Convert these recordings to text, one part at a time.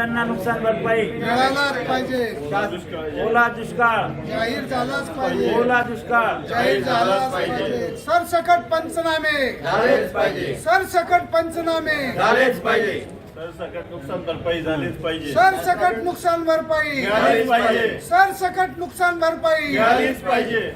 शेतकऱ्यांना नुकसान भरपाई. मिळालाच पाहिजे. ओला दुष्काळ. जाहीर झालाच पाहिजे. ओला दुष्काळ. जाहीर झालाच पाहिजे. सरसकट पंचनामे. झालेच पाहिजे. सरसकट पंचनामे. झालेच पाहिजे. सरसकट नुकसान भरपाई झालीच पाहिजे. सरसकट नुकसान भरपाई. मिळालीच पाहिजे. सरसकट नुकसान भरपाई. मिळालीच पाहिजे.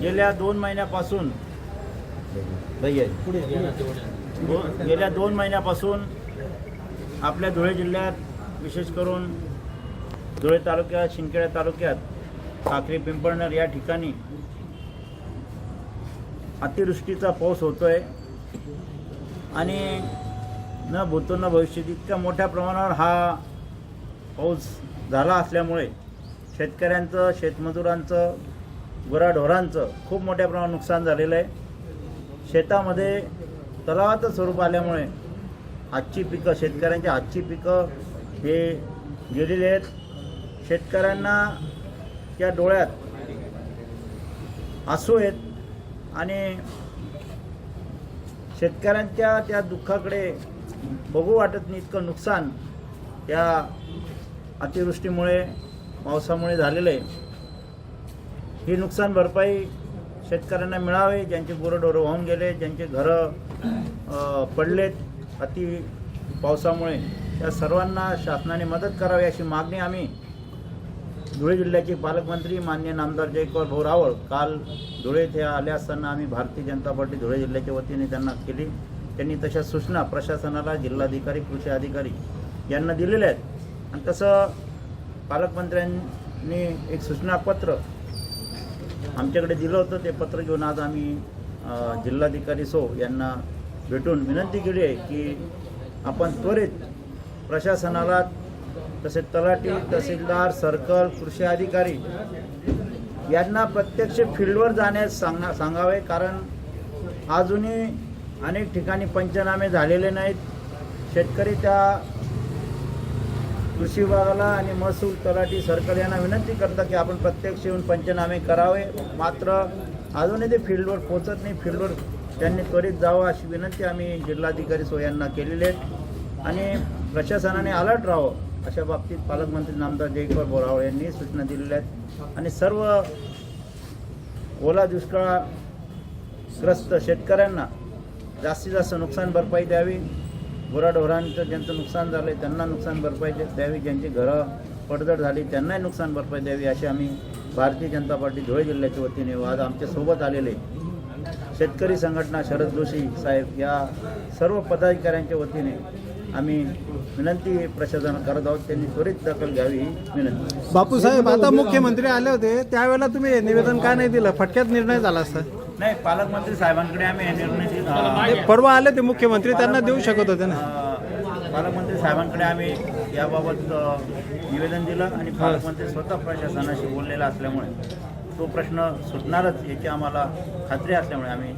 गेल्या दोन महिन्यापासून भैया, गेल्या दोन महिन्यापासून आपल्या धुळे जिल्ह्यात विशेष करून धुळे तालुक्यात शिंदखेडा तालुक्यात साखरी पिंपळणर या ठिकाणी अतिवृष्टीचा पाऊस होतोय. आणि न भूतो न भविष्यात इतक्या मोठ्या प्रमाणावर हा पाऊस झाला असल्यामुळे शेतकऱ्यांचं शेतमजुरांचं गुराढोरांचं खूप मोठ्या प्रमाणात नुकसान झालेलं आहे. शेतामध्ये तलावाचं स्वरूप आल्यामुळे आजची पिकं शेतकऱ्यांची आजची पिकं हे गेलेली आहेत. शेतकऱ्यांना त्या डोळ्यात आसू आहेत आणि शेतकऱ्यांच्या त्या दुःखाकडे बघू वाटत नाही इतकं नुकसान या अतिवृष्टीमुळे पावसामुळे झालेलं आहे. ही नुकसान भरपाई शेतकऱ्यांना मिळावे ज्यांचे गुरंढोरं वाहून गेले ज्यांचे घरं पडलेत अति पावसामुळे. त्या सर्वांना शासनाने मदत करावी अशी मागणी आम्ही धुळे जिल्ह्याचे पालकमंत्री मान्य नामदार जयकुमार भाऊ रावळ काल धुळे येथे आले असताना आम्ही भारतीय जनता पार्टी धुळे जिल्ह्याच्या वतीने त्यांना केली. त्यांनी तशा सूचना प्रशासनाला जिल्हाधिकारी कृषी अधिकारी यांना दिलेल्या आहेत. आणि तसं पालकमंत्र्यांनी एक सूचनापत्र आमच्याकडे दिलं होतं ते पत्र घेऊन आज आम्ही जिल्हाधिकारी सो यांना भेटून विनंती केली आहे की आपण त्वरित प्रशासनाला तसेच तलाठी तहसीलदार सर्कल कृषी अधिकारी यांना प्रत्यक्ष फील्डवर जाण्यास सांगा सांगावे कारण अजूनही अनेक ठिकाणी पंचनामे झालेले नाहीत. शेतकरी त्या कृषी विभागाला आणि महसूल तलाठी सरकार यांना विनंती करतात की आपण प्रत्यक्ष येऊन पंचनामे करावे. मात्र अजूनही ते फील्डवर पोचत नाही. फील्डवर त्यांनी त्वरित जावं अशी विनंती आम्ही जिल्हाधिकारी सो यांना केलेली आहे. आणि प्रशासनाने अलर्ट राहावं. अशा बाबतीत पालकमंत्री नामदार जयकुमार बोरावळ यांनी सूचना दिलेल्या आहेत. आणि सर्व ओला दुष्काळग्रस्त शेतकऱ्यांना जास्तीत जास्त नुकसान भरपाई द्यावी. गुराढोरांचं ज्यांचं नुकसान झालं आहे त्यांना नुकसान भरपाई द्यावी. ज्यांची घरं पडझड झाली त्यांनाही नुकसान भरपाई द्यावी अशी आम्ही भारतीय जनता पार्टी धुळे जिल्ह्याच्या वतीने आज आमच्यासोबत आलेले शेतकरी संघटना शरद जोशी साहेब या सर्व पदाधिकाऱ्यांच्या वतीने आम्ही विनंती प्रशासन करत आहोत. त्यांनी त्वरित दखल घ्यावी ही विनंती. बापू साहेब आता मुख्यमंत्री आले होते. त्यावेळेला तुम्ही निवेदन का नाही दिलं? फटक्यात निर्णय झाला असता. नाही पालकमंत्री साहेबांकडे आम्ही हे निर्णय परवा आले ते मुख्यमंत्री त्यांना देऊ शकत होते ना. पालकमंत्री साहेबांकडे आम्ही याबाबत निवेदन दिलं आणि पालकमंत्री स्वतः प्रशासनाशी बोललेला असल्यामुळे तो प्रश्न सुटणारच याची आम्हाला खात्री असल्यामुळे आम्ही